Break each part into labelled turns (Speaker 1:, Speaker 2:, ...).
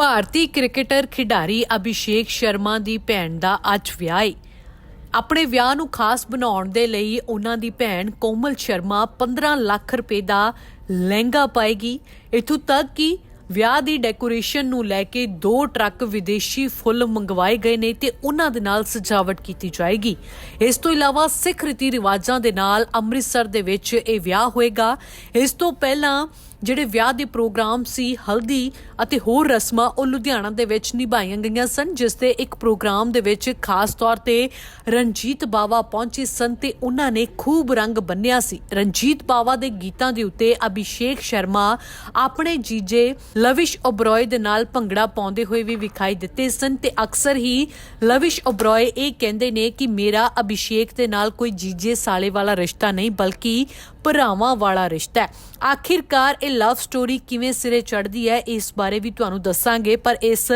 Speaker 1: ਭਾਰਤੀ cricketer ਖਿਡਾਰੀ ਅਭਿਸ਼ੇਕ ਸ਼ਰਮਾ ਦੀ ਭੈਣ ਦਾ ਅੱਜ ਵਿਆਹ ਹੈ ਆਪਣੇ ਵਿਆਹ ਨੂੰ ਖਾਸ ਬਣਾਉਣ ਦੇ ਲਈ ਉਹਨਾਂ ਦੀ ਭੈਣ ਕੋਮਲ ਸ਼ਰਮਾ 15 ਲੱਖ ਰੁਪਏ ਦਾ ਲਹਿੰਗਾ ਪਾਏਗੀ। ਇਥੋਂ ਤੱਕ ਕਿ ਵਿਆਹ ਦੀ ਡੈਕੋਰੇਸ਼ਨ ਨੂੰ ਲੈ ਕੇ ਦੋ ਟਰੱਕ ਵਿਦੇਸ਼ੀ ਫੁੱਲ ਮੰਗਵਾਏ ਗਏ ਨੇ ਤੇ ਉਹਨਾਂ ਦੇ ਨਾਲ ਸਜਾਵਟ ਕੀਤੀ ਜਾਏਗੀ। ਇਸ ਤੋਂ ਇਲਾਵਾ ਸਿੱਖ ਰੀਤੀ ਰਿਵਾਜਾਂ ਦੇ ਨਾਲ ਅੰਮ੍ਰਿਤਸਰ ਦੇ ਵਿੱਚ ਇਹ ਵਿਆਹ ਹੋਏਗਾ। ਇਸ ਤੋਂ ਪਹਿਲਾਂ ਜਿਹੜੇ ਵਿਆਹ ਦੇ ਪ੍ਰੋਗਰਾਮ ਸੀ, ਹਲਦੀ ਅਤੇ ਹੋਰ ਰਸਮਾਂ, ਉਹ ਲੁਧਿਆਣਾ ਦੇ ਵਿੱਚ ਨਿਭਾਈਆਂ ਗਈਆਂ ਸਨ, ਜਿਸ ਦੇ ਇੱਕ ਪ੍ਰੋਗਰਾਮ ਦੇ ਵਿੱਚ ਖਾਸ ਤੌਰ ਤੇ ਰਣਜੀਤ ਬਾਵਾ ਪਹੁੰਚੇ ਸਨ ਤੇ ਉਹਨਾਂ ਨੇ ਖੂਬ ਰੰਗ ਬੰਨਿਆ ਸੀ। ਰਣਜੀਤ ਬਾਵਾ ਦੇ ਗੀਤਾਂ ਦੇ ਉੱਤੇ ਅਭਿਸ਼ੇਕ ਸ਼ਰਮਾ, ਆਪਣੇ ਜੀਜੇ ਲਵਿਸ਼ ਓਬਰੋਏ ਦੇ ਨਾਲ ਭੰਗੜਾ ਪਾਉਂਦੇ ਹੋਏ ਵੀ ਵਿਖਾਈ ਦਿੱਤੇ ਸਨ ਤੇ ਅਕਸਰ ਹੀ ਲਵਿਸ਼ ਓਬਰੋਏ ਇਹ ਕਹਿੰਦੇ ਨੇ ਕਿ ਮੇਰਾ ਅਭਿਸ਼ੇਕ ਦੇ ਨਾਲ ਕੋਈ ਜੀਜੇ ਸਾਲੇ ਵਾਲਾ ਰਿਸ਼ਤਾ ਨਹੀਂ, ਬਲਕਿ ਭਰਾਵਾਂ ਵਾਲਾ ਰਿਸ਼ਤਾ ਹੈ। ਆਖਿਰਕਾਰ ਇਹ ਲਵ ਸਟੋਰੀ ਕਿਵੇਂ ਸਿਰੇ ਚੜ੍ਹਦੀ ਹੈ, ਇਸ ਬਾਰੇ ਵੀ ਤੁਹਾਨੂੰ ਦੱਸਾਂਗੇ, ਪਰ ਇਸ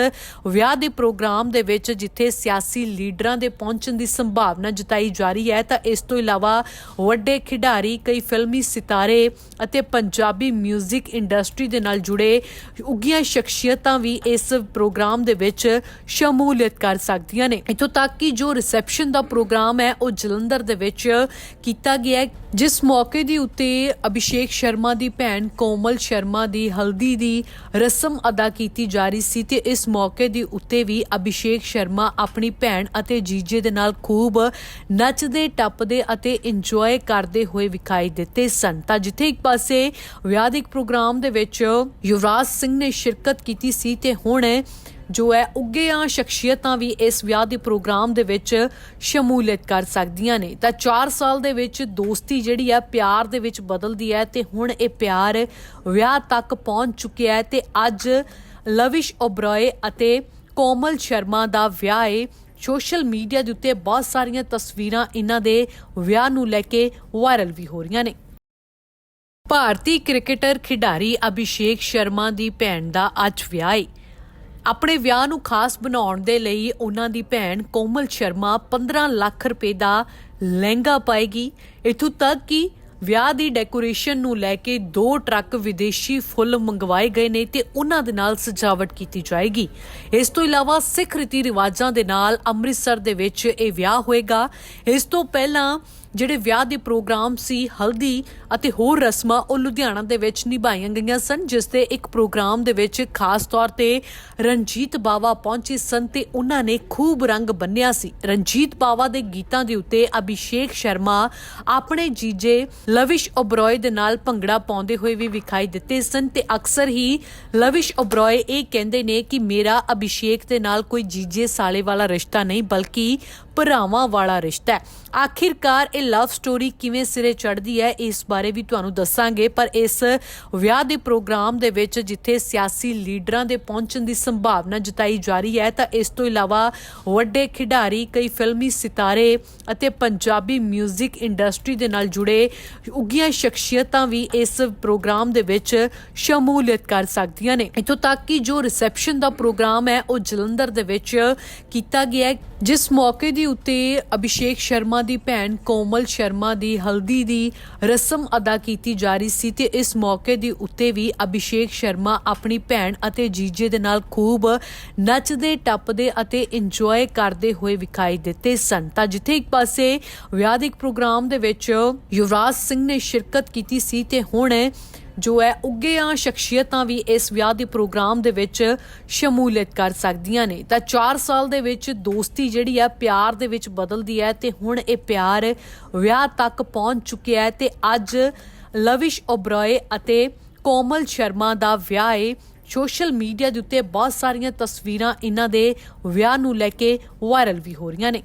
Speaker 1: ਵਿਆਹ ਦੇ ਪ੍ਰੋਗਰਾਮ ਦੇ ਵਿੱਚ ਜਿੱਥੇ ਸਿਆਸੀ ਲੀਡਰਾਂ ਦੇ ਪਹੁੰਚਣ ਦੀ ਸੰਭਾਵਨਾ ਜਤਾਈ ਜਾ ਰਹੀ ਹੈ, ਤਾਂ ਇਸ ਤੋਂ ਇਲਾਵਾ ਵੱਡੇ ਖਿਡਾਰੀ, ਕਈ ਫਿਲਮੀ ਸਿਤਾਰੇ ਅਤੇ ਪੰਜਾਬੀ 뮤직 ਇੰਡਸਟਰੀ ਦੇ ਨਾਲ ਜੁੜੇ ਉੱਗੀਆਂ ਸ਼ਖਸੀਅਤਾਂ ਵੀ ਇਸ ਪ੍ਰੋਗਰਾਮ ਦੇ ਵਿੱਚ ਸ਼ਮੂਲੀਅਤ ਕਰ ਸਕਦੀਆਂ ਨੇ। ਇਥੋਂ ਤੱਕ ਕਿ ਜੋ ਰਿਸੈਪਸ਼ਨ ਦਾ ਪ੍ਰੋਗਰਾਮ ਹੈ, ਉਹ ਜਲੰਧਰ ਦੇ ਵਿੱਚ ਕੀਤਾ ਗਿਆ ਜਿਸ ਮੌਕੇ ਦੀ ਉੱਤੇ ਅਭਿਸ਼ੇਕ ਸ਼ਰਮਾ ਦੀ ਭੈਣ ਕੋਮਲ ਸ਼ਰਮਾ ਦੀ ਹਲਦੀ ਦੀ ਰਸਮ ਅਦਾ ਕੀਤੀ ਜਾ ਰਹੀ ਸੀ ਤੇ ਇਸ ਮੌਕੇ ਦੀ ਉੱਤੇ ਵੀ ਅਭਿਸ਼ੇਕ ਸ਼ਰਮਾ ਆਪਣੀ ਭੈਣ ਅਤੇ ਜੀਜੇ ਦੇ ਨਾਲ ਖੂਬ ਨੱਚਦੇ, ਟੱਪਦੇ ਅਤੇ ਇੰਜੋਏ ਕਰਦੇ ਹੋਏ ਵਿਖਾਈ ਦਿੱਤੇ ਸਨ। ਤਾਂ ਜਿੱਥੇ ਇੱਕ ਪਾਸੇ ਵਿਆਹ ਦੇ ਇੱਕ ਪ੍ਰੋਗਰਾਮ ਦੇ ਵਿੱਚ ਯੁਵਰਾਜ ਸਿੰਘ ਨੇ ਸ਼ਿਰਕਤ ਕੀਤੀ ਸੀ ਤੇ ਹੁਣ ਜੋ ਹੈ ਉੱਗੀਆਂ ਸ਼ਖਸੀਅਤਾਂ ਵੀ ਇਸ ਵਿਆਹ ਦੇ ਪ੍ਰੋਗਰਾਮ ਦੇ ਵਿੱਚ ਸ਼ਮੂਲੀਅਤ ਕਰ ਸਕਦੀਆਂ ਨੇ। ਤਾਂ 4 ਸਾਲ ਦੇ ਵਿੱਚ ਦੋਸਤੀ ਜਿਹੜੀ ਹੈ ਪਿਆਰ ਦੇ ਵਿੱਚ ਬਦਲਦੀ ਹੈ ਤੇ ਹੁਣ ਇਹ ਪਿਆਰ ਵਿਆਹ ਤੱਕ ਪਹੁੰਚ ਚੁੱਕਿਆ ਹੈ ਤੇ ਅੱਜ ਲਵਿਸ਼ ਓਬਰੋਏ ਅਤੇ ਕੋਮਲ ਸ਼ਰਮਾ ਦਾ ਵਿਆਹ ਹੈ। ਸੋਸ਼ਲ ਮੀਡੀਆ ਦੇ ਉੱਤੇ ਬਹੁਤ ਸਾਰੀਆਂ ਤਸਵੀਰਾਂ ਇਹਨਾਂ ਦੇ ਵਿਆਹ ਨੂੰ ਲੈ ਕੇ ਵਾਇਰਲ ਵੀ ਹੋ ਰਹੀਆਂ ਨੇ। ਭਾਰਤੀ ਕ੍ਰਿਕਟਰ ਖਿਡਾਰੀ ਅਭਿਸ਼ੇਕ ਸ਼ਰਮਾ ਦੀ ਭੈਣ ਦਾ ਅੱਜ ਵਿਆਹ ਹੈ ਆਪਣੇ ਵਿਆਹ ਨੂੰ ਖਾਸ ਬਣਾਉਣ ਦੇ ਲਈ ਉਹਨਾਂ ਦੀ ਭੈਣ ਕੋਮਲ ਸ਼ਰਮਾ 15 ਲੱਖ ਰੁਪਏ ਦਾ ਲਹਿੰਗਾ ਪਾਏਗੀ। ਇਥੋਂ ਤੱਕ ਕਿ ਵਿਆਹ ਦੀ ਡੈਕੋਰੇਸ਼ਨ ਨੂੰ ਲੈ ਕੇ ਦੋ ਟਰੱਕ ਵਿਦੇਸ਼ੀ ਫੁੱਲ ਮੰਗਵਾਏ ਗਏ ਨੇ ਤੇ ਉਹਨਾਂ ਦੇ ਨਾਲ ਸਜਾਵਟ ਕੀਤੀ ਜਾਏਗੀ। ਇਸ ਤੋਂ ਇਲਾਵਾ ਸਿੱਖ ਰੀਤੀ ਰਿਵਾਜਾਂ ਦੇ ਨਾਲ ਅੰਮ੍ਰਿਤਸਰ ਦੇ ਵਿੱਚ ਇਹ ਵਿਆਹ ਹੋਏਗਾ। ਇਸ ਤੋਂ ਪਹਿਲਾਂ ਜਿਹੜੇ ਵਿਆਹ ਦੇ ਪ੍ਰੋਗਰਾਮ ਸੀ, ਹਲਦੀ ਅਤੇ ਹੋਰ ਰਸਮਾਂ, ਉਹ ਲੁਧਿਆਣਾ ਦੇ ਵਿੱਚ ਨਿਭਾਈਆਂ ਗਈਆਂ ਸਨ, ਜਿਸ ਦੇ ਇੱਕ ਪ੍ਰੋਗਰਾਮ ਦੇ ਵਿੱਚ ਖਾਸ ਤੌਰ ਤੇ ਰਣਜੀਤ ਬਾਵਾ ਪਹੁੰਚੇ ਸਨ ਤੇ ਉਹਨਾਂ ਨੇ ਖੂਬ ਰੰਗ ਬੰਨਿਆ ਸੀ। ਰਣਜੀਤ ਬਾਵਾ ਦੇ ਗੀਤਾਂ ਦੇ ਉੱਤੇ ਅਭਿਸ਼ੇਕ ਸ਼ਰਮਾ ਆਪਣੇ ਜੀਜੇ ਲਵਿਸ਼ ਓਬਰੋਏ ਦੇ ਨਾਲ ਭੰਗੜਾ ਪਾਉਂਦੇ ਹੋਏ ਵੀ ਵਿਖਾਈ ਦਿੱਤੇ ਸਨ ਤੇ ਅਕਸਰ ਹੀ ਲਵਿਸ਼ ਓਬਰੋਏ ਇਹ ਕਹਿੰਦੇ ਨੇ ਕਿ ਮੇਰਾ ਅਭਿਸ਼ੇਕ ਦੇ ਨਾਲ ਕੋਈ ਜੀਜੇ ਸਾਲੇ ਵਾਲਾ ਰਿਸ਼ਤਾ ਨਹੀਂ, ਬਲਕਿ ਭਰਾਵਾਂ ਵਾਲਾ ਰਿਸ਼ਤਾ ਹੈ। ਆਖਿਰਕਾਰ ਇਹ ਲਵ ਸਟੋਰੀ ਕਿਵੇਂ ਸਿਰੇ ਚੜ੍ਹਦੀ ਹੈ, ਇਸ ਬਾਰੇ ਵੀ ਤੁਹਾਨੂੰ ਦੱਸਾਂਗੇ, ਪਰ ਇਸ ਵਿਆਹ ਦੇ ਪ੍ਰੋਗਰਾਮ ਦੇ ਵਿੱਚ ਜਿੱਥੇ ਸਿਆਸੀ ਲੀਡਰਾਂ ਦੇ ਪਹੁੰਚਣ ਦੀ ਸੰਭਾਵਨਾ ਜਤਾਈ ਜਾ ਰਹੀ ਹੈ, ਤਾਂ ਇਸ ਤੋਂ ਇਲਾਵਾ ਵੱਡੇ ਖਿਡਾਰੀ, ਕਈ ਫਿਲਮੀ ਸਿਤਾਰੇ ਅਤੇ ਪੰਜਾਬੀ 뮤직 ਇੰਡਸਟਰੀ ਦੇ ਨਾਲ ਜੁੜੇ ਉੱਗੀਆਂ ਸ਼ਖਸੀਅਤਾਂ ਵੀ ਇਸ ਪ੍ਰੋਗਰਾਮ ਦੇ ਵਿੱਚ ਸ਼ਮੂਲੀਅਤ ਕਰ ਸਕਦੀਆਂ ਨੇ। ਇਥੋਂ ਤੱਕ ਕਿ ਜੋ ਰਿਸੈਪਸ਼ਨ ਦਾ ਪ੍ਰੋਗਰਾਮ ਹੈ, ਉਹ ਜਲੰਧਰ ਦੇ ਵਿੱਚ ਕੀਤਾ ਗਿਆ ਹੈ, ਜਿਸ ਮੌਕੇ ਦੀ ਉੱਤੇ ਅਭਿਸ਼ੇਕ ਸ਼ਰਮਾ ਦੀ ਭੈਣ ਕੋਮਲ ਸ਼ਰਮਾ ਦੀ ਹਲਦੀ ਦੀ ਰਸਮ ਅਦਾ ਕੀਤੀ ਜਾ ਰਹੀ ਸੀ ਤੇ ਇਸ ਮੌਕੇ ਦੀ ਉੱਤੇ ਵੀ ਅਭਿਸ਼ੇਕ ਸ਼ਰਮਾ ਆਪਣੀ ਭੈਣ ਅਤੇ ਜੀਜੇ ਦੇ ਨਾਲ ਖੂਬ ਨੱਚਦੇ, ਟੱਪਦੇ ਅਤੇ ਇੰਜੋਏ ਕਰਦੇ ਹੋਏ ਵਿਖਾਈ ਦਿੱਤੇ ਸਨ। ਤਾਂ ਜਿੱਥੇ ਇੱਕ ਪਾਸੇ ਵਿਆਹ ਦੇ ਪ੍ਰੋਗਰਾਮ ਦੇ ਵਿੱਚ ਯੁਵਰਾਜ ਸਿੰਘ ਨੇ ਸ਼ਿਰਕਤ ਕੀਤੀ ਸੀ ਤੇ ਹੁਣ ਜੋ ਹੈ ਉੱਗੀਆਂ ਸ਼ਖਸੀਅਤਾਂ ਵੀ ਇਸ ਵਿਆਹ ਦੇ ਪ੍ਰੋਗਰਾਮ ਦੇ ਵਿੱਚ ਸ਼ਮੂਲੀਅਤ ਕਰ ਸਕਦੀਆਂ ਨੇ। ਤਾਂ 4 ਸਾਲ ਦੇ ਵਿੱਚ ਦੋਸਤੀ ਜਿਹੜੀ ਹੈ ਪਿਆਰ ਦੇ ਵਿੱਚ ਬਦਲਦੀ ਹੈ ਤੇ ਹੁਣ ਇਹ ਪਿਆਰ ਵਿਆਹ ਤੱਕ ਪਹੁੰਚ ਚੁੱਕਿਆ ਹੈ ਤੇ ਅੱਜ ਲਵਿਸ਼ ਓਬਰੋਏ ਅਤੇ ਕੋਮਲ ਸ਼ਰਮਾ ਦਾ ਵਿਆਹ ਹੈ। ਸੋਸ਼ਲ ਮੀਡੀਆ ਦੇ ਉੱਤੇ ਬਹੁਤ ਸਾਰੀਆਂ ਤਸਵੀਰਾਂ ਇਹਨਾਂ ਦੇ ਵਿਆਹ ਨੂੰ ਲੈ ਕੇ ਵਾਇਰਲ ਵੀ ਹੋ ਰਹੀਆਂ ਨੇ।